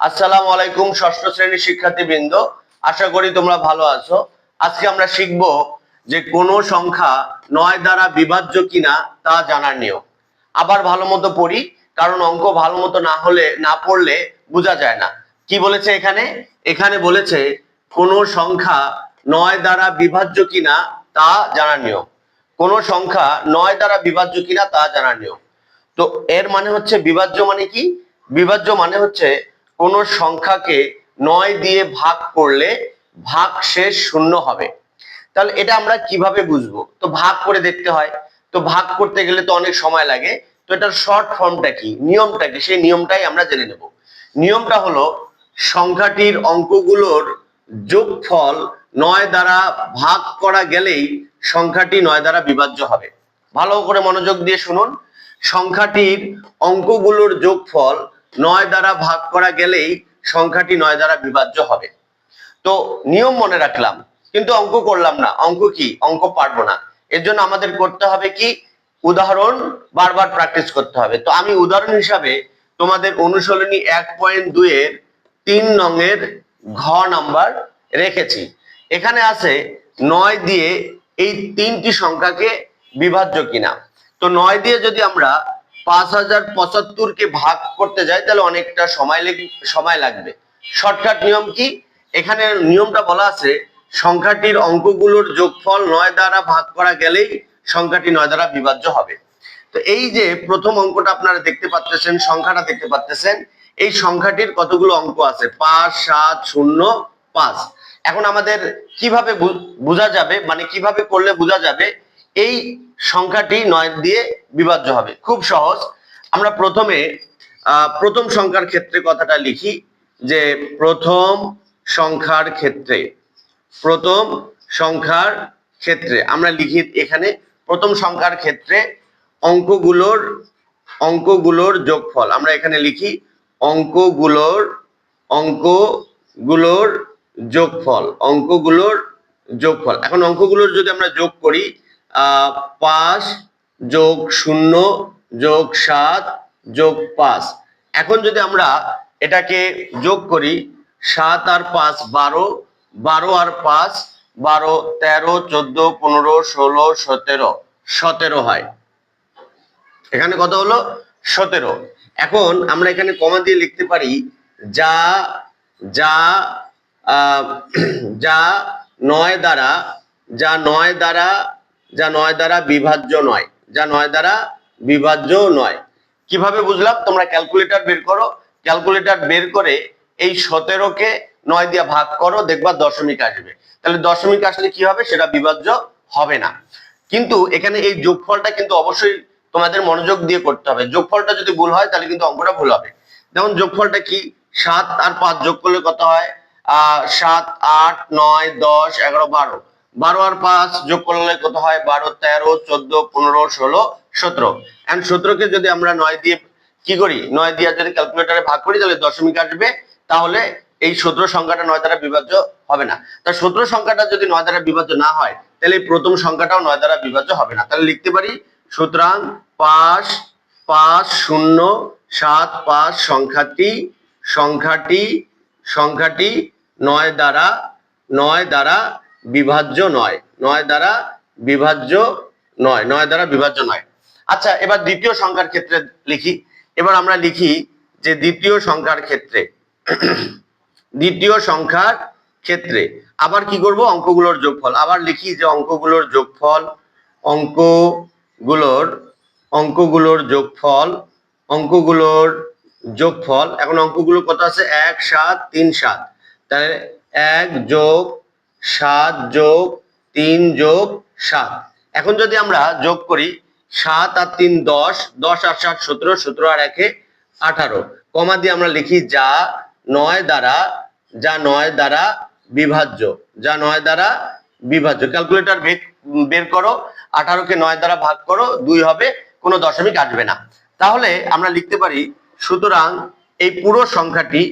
আসসালামু আলাইকুম, ষষ্ঠ শ্রেণির শিক্ষার্থীবৃন্দ। আশা করি তোমরা ভালো আছো। আজকে আমরা শিখব যে কোন সংখ্যা নয় দ্বারা বিভাজ্য কিনা তা জানার নিয়ম। আবার ভালো মতো পড়ি, কারণ অঙ্ক ভালো মতো না হলে, না পড়লে বোঝা যায় না। কি বলেছে এখানে? এখানে বলেছে, কোন সংখ্যা নয় দ্বারা বিভাজ্য কিনা তা জানার নিয়ম। কোন সংখ্যা নয় দ্বারা বিভাজ্য কিনা তা জানার নিয়ম। তো এর মানে হচ্ছে বিভাজ্য মানে কি? বিভাজ্য মানে হচ্ছে কোন সংখ্যাকে নয় দিয়ে ভাগ করলে ভাগ শেষ শূন্য হবে। তাহলে এটা আমরা কীভাবে বুঝব? তো ভাগ করে দেখতে হয়। তো ভাগ করতে গেলে তো অনেক সময় লাগে। তো এটার শর্ট ফর্মটা কি? নিয়মটা কি? সেই নিয়মটাই আমরা জেনে নেব। নিয়মটা হলো, সংখ্যাটির অঙ্কগুলোর যোগফল নয় দ্বারা ভাগ করা গেলেই সংখ্যাটি নয় দ্বারা বিভাজ্য হবে। ভালো করে মনোযোগ দিয়ে শুনুন। সংখ্যাটির অঙ্কগুলোর যোগফল নয় দ্বারা ভাগ করা গেলেই সংখ্যাটি নয় দ্বারা বিভাজ্য হবে। তো নিয়ম মনে রাখলাম, কিন্তু অঙ্ক করলাম না। অঙ্ক কি? অঙ্ক পারব না। এর জন্য আমাদের করতে হবে কি? উদাহরণ বারবার প্র্যাকটিস করতে হবে। তো আমি উদাহরণ হিসাবে তোমাদের অনুশীলনী এক পয়েন্ট দুইয়ের তিন নংয়ের ঘ নাম্বার রেখেছি। এখানে আছে নয় দিয়ে এই তিনটি সংখ্যাকে বিভাজ্য কিনা। তো নয় দিয়ে যদি আমরা পাঁচ হাজার পঁচাত্তরকে ভাগ করতে যাই তাহলে অনেকটা সময় সময় লাগবে। শর্টকাট নিয়ম কি? এখানে নিয়মটা বলা আছে, সংখ্যাটির অঙ্কগুলোর যোগফল নয় দ্বারা ভাগ করা গেলেই সংখ্যাটি নয় দ্বারা বিভাজ্য হবে। তো এই যে প্রথম অঙ্কটা আপনারা দেখতে পাচ্ছেন, সংখ্যাটা দেখতে পাচ্ছেন, এই সংখ্যাটির কতগুলো অঙ্ক আছে? পাঁচ, সাত, শূন্য, পাঁচ। এখন আমাদের কীভাবে বোঝা যাবে মানে কীভাবে করলে বোঝা যাবে, এই সংখ্যাটি নয় দিয়ে বিভাজ্য হবে। খুব সহজ। আমরা প্রথমে প্রথম সংখ্যার ক্ষেত্রে কথাটা লিখি যে প্রথম সংখ্যার ক্ষেত্রে, প্রথম সংখ্যার ক্ষেত্রে। আমরা লিখি এখানে প্রথম সংখ্যার ক্ষেত্রে অঙ্কগুলোর অঙ্কগুলোর যোগফল। আমরা এখানে লিখি অঙ্কগুলোর অঙ্কগুলোর যোগফল অঙ্কগুলোর যোগফল। এখন অঙ্কগুলোর যদি আমরা যোগ করি পাঁচ যোগ শূন্য যোগ সাত যোগ পাঁচ। এখন যদি আমরা এটাকে যোগ করি, সাত আর পাঁচ বারো বারো আর পাঁচ, বারো, তেরো, চোদ্দ, পনেরো, ষোলো, সতেরো সতেরো হয়। এখানে কত হলো? সতেরো। এখন আমরা এখানে কমা দিয়ে লিখতে পারি, যা যা যা নয় দ্বারা, যা নয় দ্বারা যা নয় দ্বারা বিভাজ্য নয়, যা নয় দ্বারা বিভাজ্য নয়। কীভাবে বুঝলাম? তোমরা ক্যালকুলেটর বের করো। ক্যালকুলেটর বের করে এই সতেরোকে নয় দিয়ে ভাগ করো, দেখবা দশমিক আসবে। তাহলে দশমিক আসলে কি হবে? সেটা বিভাজ্য হবে না। কিন্তু এখানে এই যোগফলটা কিন্তু অবশ্যই তোমাদের মনোযোগ দিয়ে করতে হবে। যোগফলটা যদি ভুল হয়, তাহলে কিন্তু অঙ্কটা ভুল হবে। যেমন যোগফলটা কি? সাত আর পাঁচ যোগ করলে কত হয়? আহ, সাত, আট, নয়, দশ, এগারো, বারো। বারো আর পাঁচ যোগ করলে কত হয়? বারো, তেরো, চোদ্দ, পনেরো, ষোলো, সতেরো। এন্ড সতেরোকে যদি আমরা নয় দিয়ে কি করি? নয় দিয়ে যদি ক্যালকুলেটারে ভাগ করি, তাহলে দশমিক আসবে। তাহলে এই সতেরো সংখ্যাটা নয় দ্বারা বিভাজ্য হবে না। তা সতেরো সংখ্যাটা যদি নয় দ্বারা বিভাজ্য না হয়, তাহলে এই প্রথম সংখ্যাটাও নয় দ্বারা বিভাজ্য হবে না। তাহলে লিখতে পারি, সুতরাং পাঁচ পাঁচ, শূন্য, সাত, পাঁচ, সংখ্যাটি সংখ্যাটি সংখ্যাটি নয় দ্বারা নয় দ্বারা বিভাজ্য নয়। নয় দ্বারা বিভাজ্য নয়। নয় দ্বারা বিভাজ্য নয়। আচ্ছা এবার দ্বিতীয় সংখ্যার ক্ষেত্রে লিখি। এবার আমরা লিখি যে দ্বিতীয় সংখ্যার ক্ষেত্রে, দ্বিতীয় সংখ্যার ক্ষেত্রে আবার কি করব? অঙ্কগুলোর যোগফল। আবার লিখি যে অঙ্কগুলোর যোগফল, অঙ্কগুলোর অঙ্কগুলোর যোগফল অঙ্কগুলোর যোগফল। এখন অঙ্কগুলো কত আছে? এক, সাত, তিন, সাত। তাহলে এক যোগ সাত যোগ তিন যোগ সাত। এখন যদি আমরা যোগ করি, সাত আর তিন দশ দশ আর সাত সতেরো সতেরো আর একে আঠারো। কমা দিয়ে আমরা লিখি যা নয় দ্বারা, যা নয় দ্বারা বিভাজ্য, যা নয় দ্বারা বিভাজ্য। ক্যালকুলেটর বের করো, আঠারোকে নয় দ্বারা ভাগ করো, দুই হবে, কোনো দশমিক আসবে না। তাহলে আমরা লিখতে পারি, সুতরাং এই পুরো সংখ্যাটি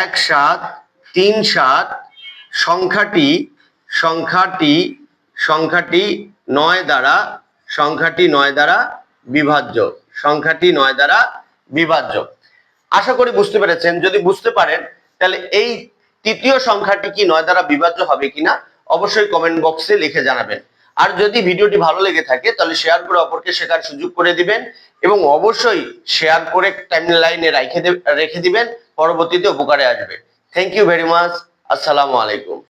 এক সাত তিন সাত সংখ্যাটি সংখ্যাটি সংখ্যাটি নয় দ্বারা, সংখ্যাটি নয় দ্বারা বিভাজ্য। সংখ্যাটি নয় দ্বারা বিভাজ্য। আশা করি বুঝতে পেরেছেন। যদি বুঝতে পারেন, তাহলে এই তৃতীয় সংখ্যাটি কি নয় দ্বারা বিভাজ্য হবে কিনা, অবশ্যই কমেন্ট বক্সে লিখে জানাবেন। আর যদি ভিডিওটি ভালো লেগে থাকে, তাহলে শেয়ার করে অপরকে শেখার সুযোগ করে দিবেন এবং অবশ্যই শেয়ার করে টাইম লাইনে রেখে রেখে দিবেন, পরবর্তীতে উপকারে আসবে। থ্যাংক ইউ ভেরি মাচ আসসালামু আলাইকুম।